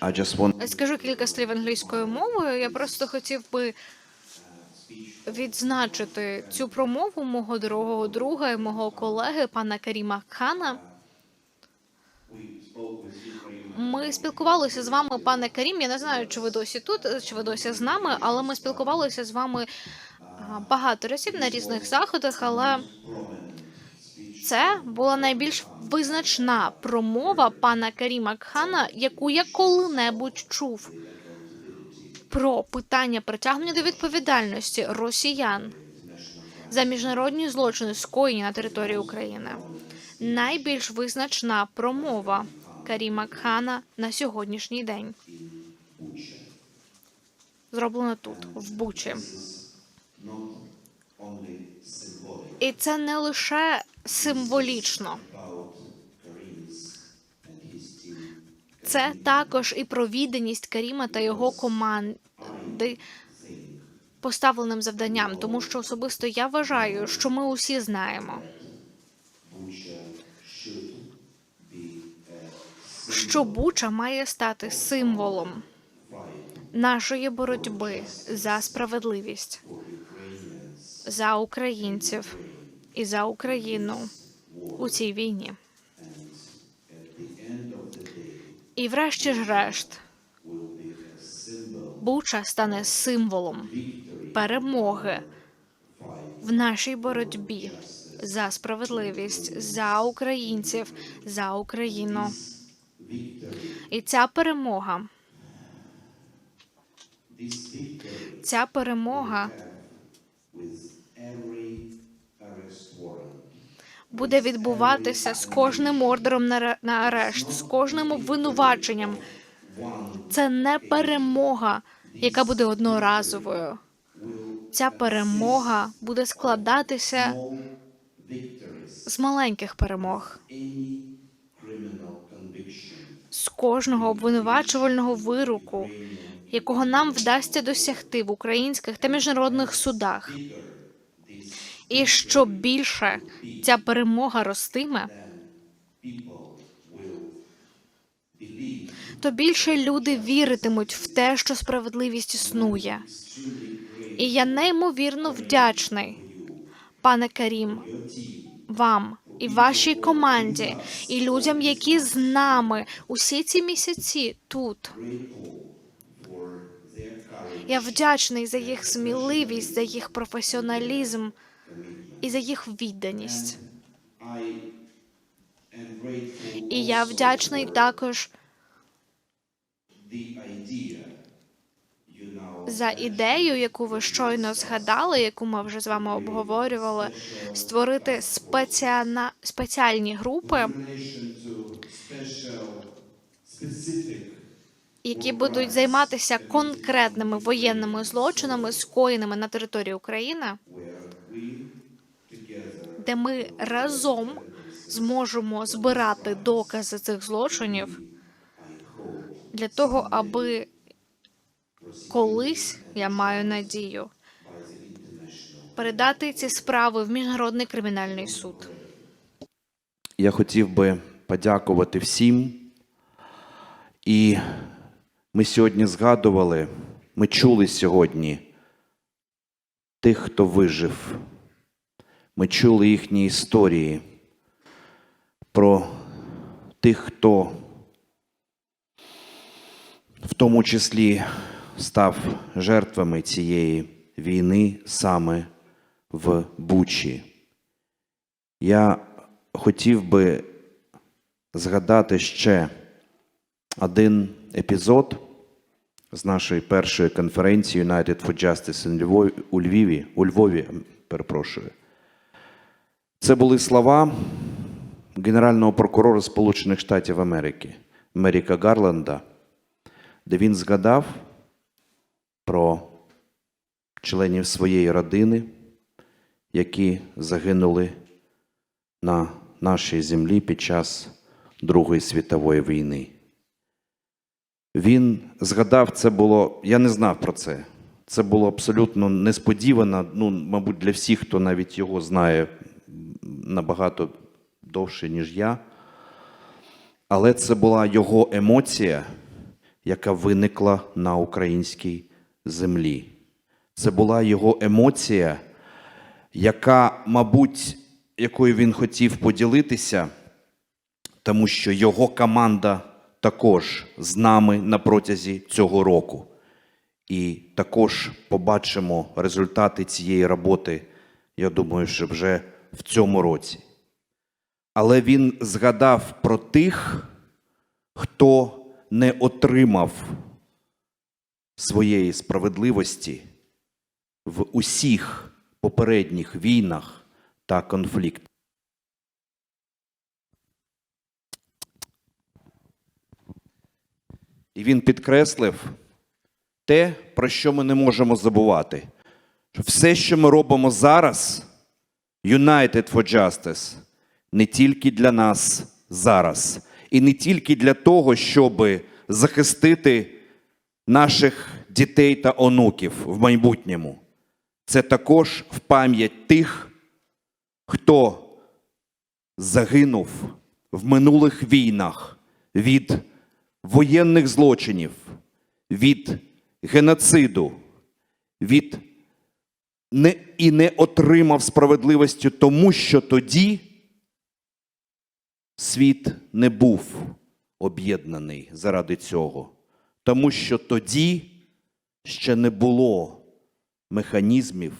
Want Скажу кілька слів англійською мовою. Я просто хотів би відзначити цю промову мого дорогого друга і мого колеги пана Каріма Хана. Ми спілкувалися з вами, пане Карім. Я не знаю, чи ви досі тут, чи ви досі з нами, але ми спілкувалися з вами багато разів на різних заходах. Але це була найбільш визначна промова пана Каріма Кхана, яку я коли-небудь чув про питання притягнення до відповідальності росіян за міжнародні злочини, скоєні на території України. Найбільш визначна промова Каріма Кхана на сьогоднішній день. Зроблено тут, в Бучі. І це не лише символічно. Це також і про відданість Каріма та його команди поставленим завданням, тому що особисто я вважаю, що ми усі знаємо, що Буча має стати символом нашої боротьби за справедливість, за українців і за Україну у цій війні. І врешті ж решт, Буча стане символом перемоги в нашій боротьбі за справедливість, за українців, за Україну. І ця перемога, ця перемога буде відбуватися з кожним ордером на ре- арешт, з кожним обвинуваченням. Це не перемога, яка буде одноразовою. Ця перемога буде складатися з маленьких перемог, з кожного обвинувачувального вироку, якого нам вдасться досягти в українських та міжнародних судах. І що більше ця перемога ростиме, то більше люди віритимуть в те, що справедливість існує. І я неймовірно вдячний, пане Карім, вам і вашій команді, і людям, які з нами усі ці місяці тут. Я вдячний за їх сміливість, за їх професіоналізм і за їх відданість. І я вдячний також за ідею, яку ви щойно згадали, яку ми вже з вами обговорювали, створити спеціана... спеціальні групи, які будуть займатися конкретними воєнними злочинами, скоєними на території України, де ми разом зможемо збирати докази цих злочинів для того, аби колись я маю надію передати ці справи в міжнародний кримінальний суд. Я хотів би подякувати всім. І ми сьогодні згадували, ми чули сьогодні тих, хто вижив. Ми чули їхні історії про тих, хто в тому числі став жертвами цієї війни саме в Бучі. Я хотів би згадати ще один епізод з нашої першої конференції United for Justice у Львові, у Львові, перепрошую. Це були слова генерального прокурора Сполучених Штатів Америки Меріка Гарланда, де він згадав про членів своєї родини, які загинули на нашій землі під час Другої світової війни. Він згадав, це було, я не знав про це. Це було абсолютно несподівано, ну, мабуть, для всіх, хто навіть його знає набагато довше, ніж я. Але це була його емоція, яка виникла на українській землі. Це була його емоція, яка, мабуть, якою він хотів поділитися, тому що його команда також з нами на протязі цього року. І також побачимо результати цієї роботи, я думаю, що вже в цьому році. Але він згадав про тих, хто не отримав своєї справедливості в усіх попередніх війнах та конфліктах. І він підкреслив те, про що ми не можемо забувати. Що все, що ми робимо зараз, United for Justice, не тільки для нас зараз, і не тільки для того, щоб захистити наших дітей та онуків в майбутньому. Це також в пам'ять тих, хто загинув в минулих війнах від воєнних злочинів, від геноциду, від не, і не отримав справедливості, тому що тоді світ не був об'єднаний заради цього, тому що тоді ще не було механізмів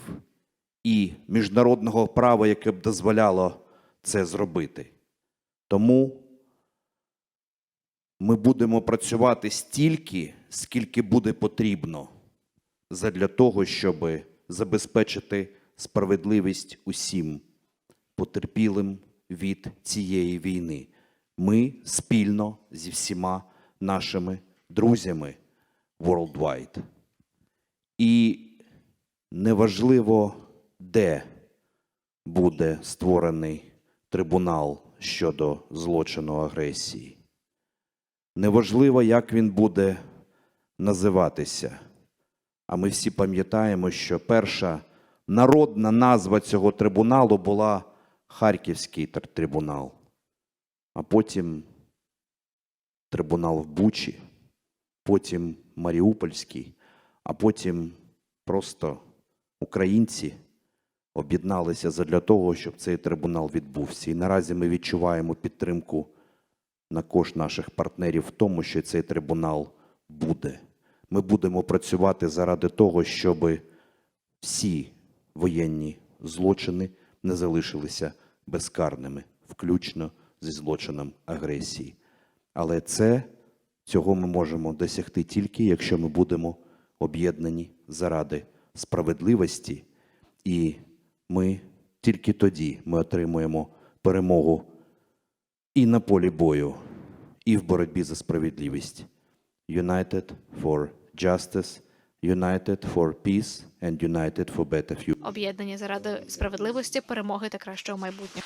і міжнародного права, яке б дозволяло це зробити. Тому ми будемо працювати стільки, скільки буде потрібно задля того, щоб забезпечити справедливість усім потерпілим від цієї війни. Ми спільно зі всіма нашими друзями worldwide. І неважливо, де буде створений трибунал щодо злочину агресії. Неважливо, як він буде називатися. А ми всі пам'ятаємо, що перша народна назва цього трибуналу була Харківський трибунал, а потім трибунал в Бучі, потім Маріупольський, а потім просто українці об'єдналися задля того, щоб цей трибунал відбувся. І наразі ми відчуваємо підтримку на кошт наших партнерів в тому, що цей трибунал буде. Ми будемо працювати заради того, щоб всі воєнні злочини не залишилися безкарними, включно зі злочином агресії. Але це цього ми можемо досягти тільки, якщо ми будемо об'єднані заради справедливості, і ми тільки тоді ми отримуємо перемогу і на полі бою, і в боротьбі за справедливість. United for justice, united for peace and united for better future. об'єднання заради справедливості, перемоги та кращого майбутнього.